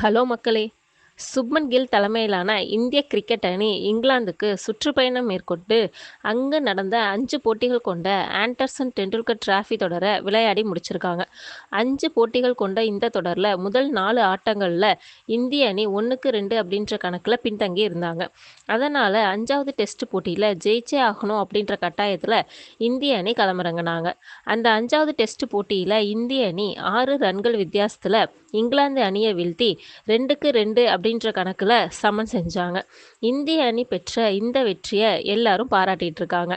Hello மக்களே. சுப்மன் கில் தலைமையிலான இந்திய கிரிக்கெட் அணி இங்கிலாந்துக்கு சுற்றுப்பயணம் மேற்கொண்டு அங்கு நடந்த அஞ்சு போட்டிகள் கொண்ட ஆண்டர்சன் டெண்டுல்கர் டிராஃபி தொடரை விளையாடி முடிச்சிருக்காங்க. அஞ்சு போட்டிகள் கொண்ட இந்த தொடரில் முதல் நாலு ஆட்டங்களில் இந்திய அணி ஒன்றுக்கு ரெண்டு அப்படின்ற கணக்கில் பின்தங்கி இருந்தாங்க. அதனால் அஞ்சாவது டெஸ்ட் போட்டியில் ஜெயிச்சே ஆகணும் அப்படின்ற கட்டாயத்தில் இந்திய அணி களமிறங்கினாங்க. அந்த அஞ்சாவது டெஸ்ட் போட்டியில் இந்திய அணி ஆறு ரன்கள் வித்தியாசத்தில் இங்கிலாந்து அணியை வீழ்த்தி ரெண்டுக்கு ரெண்டு அப்படி அப்படின்ற கணக்கில் சமன் செஞ்சாங்க. இந்திய அணி பெற்ற இந்த வெற்றியை எல்லாரும் பாராட்டிட்டு இருக்காங்க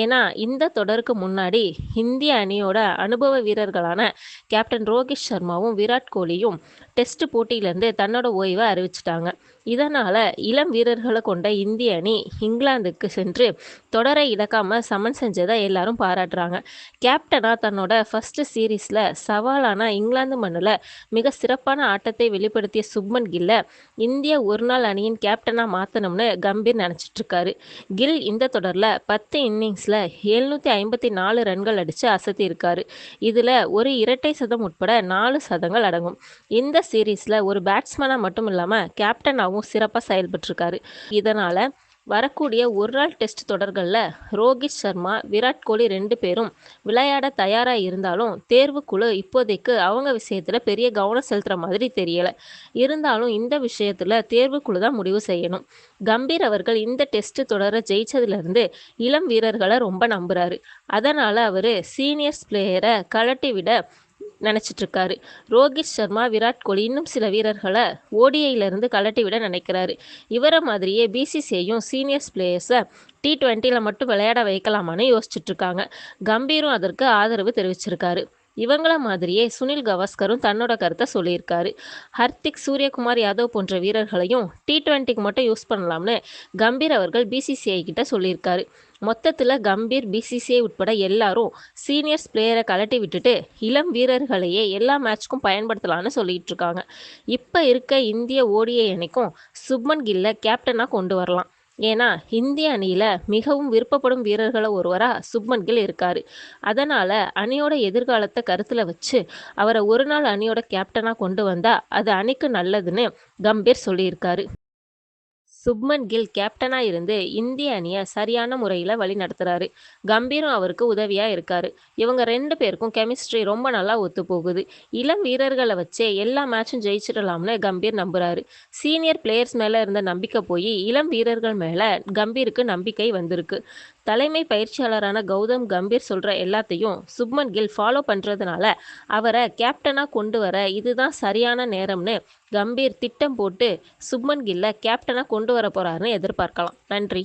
ஏன்னா இந்த தொடருக்கு முன்னாடி இந்திய அணியோட அனுபவ வீரர்களான கேப்டன் ரோஹித் சர்மாவும் விராட் கோலியும் டெஸ்ட் போட்டியிலேருந்து தன்னோட ஓய்வை அறிவிச்சிட்டாங்க. இதனால் இளம் வீரர்களை கொண்ட இந்திய அணி இங்கிலாந்துக்கு சென்று தொடரை இழக்காமல் சமன் செஞ்சதை எல்லாரும் பாராட்டுறாங்க. கேப்டனாக தன்னோட ஃபர்ஸ்ட் சீரீஸில் சவாலான இங்கிலாந்து மண்ணில் மிக சிறப்பான ஆட்டத்தை வெளிப்படுத்திய சுப்மன் கில்லை இந்திய ஒருநாள் அணியின் கேப்டனாக மாற்றணும்னு கம்பீர் நினச்சிட்ருக்காரு. கில் இந்த தொடரில் பத்து இன்னிங்ஸில் எழுநூற்றி ஐம்பத்தி நாலு ரன்கள் அடித்து அசத்தியிருக்காரு. இதில் ஒரு இரட்டை சதம் உட்பட நாலு சதங்கள் அடங்கும். இந்த சீரீஸில் ஒரு பேட்ஸ்மேனாக மட்டும் இல்லாமல் கேப்டனாகவும் சிறப்பாக செயல்பட்டிருக்காரு. இதனால் வரக்கூடிய ஒரு நாள் டெஸ்ட் தொடர்களில் ரோஹித் சர்மா விராட் கோலி ரெண்டு பேரும் விளையாட தயாராக இருந்தாலும் தேர்வுக்குழு இப்போதைக்கு அவங்க விஷயத்தில் பெரிய கவனம் செலுத்துகிற மாதிரி தெரியலை. இருந்தாலும் இந்த விஷயத்தில் தேர்வுக்குழு தான் முடிவு செய்யணும். கம்பீர் அவர்கள் இந்த டெஸ்ட் தொடரை ஜெயிச்சதுலேருந்து இளம் வீரர்களை ரொம்ப நம்புகிறாரு அதனால் அவர் சீனியர்ஸ் பிளேயரை கழட்டி விட நினச்சிட்டு இருக்காரு ரோஹித் சர்மா விராட் கோலி இன்னும் சில வீரர்களை ஓடிஐயிலேருந்து கலட்டி விட நினைக்கிறாரு. இவரை மாதிரியே பிசிசிஐயும் சீனியர்ஸ் பிளேயர்ஸை டி டுவெண்ட்டியில் மட்டும் விளையாட வைக்கலாமான்னு யோசிச்சுட்டு இருக்காங்க கம்பீரும் அதற்கு ஆதரவு தெரிவிச்சிருக்காரு. இவங்கள மாதிரியே சுனில் கவாஸ்கரும் தன்னோட கருத்தை சொல்லியிருக்காரு. ஹர்திக் சூரியகுமார் யாதவ் போன்ற வீரர்களையும் டி ட்வெண்ட்டிக்கு மட்டும் யூஸ் பண்ணலாம்னு கம்பீர் அவர்கள் பிசிசிஐ கிட்ட சொல்லியிருக்காரு. மொத்தத்தில் கம்பீர் பிசிசிஐ உட்பட எல்லாரும் சீனியர்ஸ் பிளேயரை கலட்டி விட்டுட்டு இளம் வீரர்களையே எல்லா மேட்ச்க்கும் பயன்படுத்தலாம்னு சொல்லிட்டு இருக்காங்க. இப்போ இருக்க இந்திய ஓடிஐ அணிக்கும் சுப்மன் கில்லை கேப்டனாக கொண்டு வரலாம். ஏன்னா இந்திய அணியில் மிகவும் விருப்பப்படும் வீரர்களை ஒருவராக சுப்மன் கில் இருக்கார். அதனால் அணியோட எதிர்காலத்தை கருத்தில் வச்சு அவரை ஒரு நாள் அணியோட கேப்டனாக கொண்டு வந்தால் அது அணிக்கு நல்லதுன்னு கம்பீர் சொல்லியிருக்காரு. சுப்மன் கில் கேப்டனாக இருந்து இந்திய அணியை சரியான முறையில் வழி நடத்துகிறாரு கம்பீரும் அவருக்கு உதவியாக இருக்காரு. இவங்க ரெண்டு பேருக்கும் கெமிஸ்ட்ரி ரொம்ப நல்லா ஒத்து போகுது. இளம் வீரர்களை வச்சே எல்லா மேட்சும் ஜெயிச்சிடலாம்னு கம்பீர் நம்புகிறாரு சீனியர் பிளேயர்ஸ் மேலே இருந்த நம்பிக்கை போய் இளம் வீரர்கள் மேலே கம்பீருக்கு நம்பிக்கை வந்திருக்கு. தலைமை பயிற்சியாளரான கௌதம் கம்பீர் சொல்கிற எல்லாத்தையும் சுப்மன் கில் ஃபாலோ பண்ணுறதுனால அவரை கேப்டனாக கொண்டு வர இதுதான் சரியான நேரம்னு கம்பீர் திட்டம் போட்டு சுப்மன் கில்லை கேப்டனாக கொண்டு வர போகிறாருன்னு எதிர்பார்க்கலாம். நன்றி.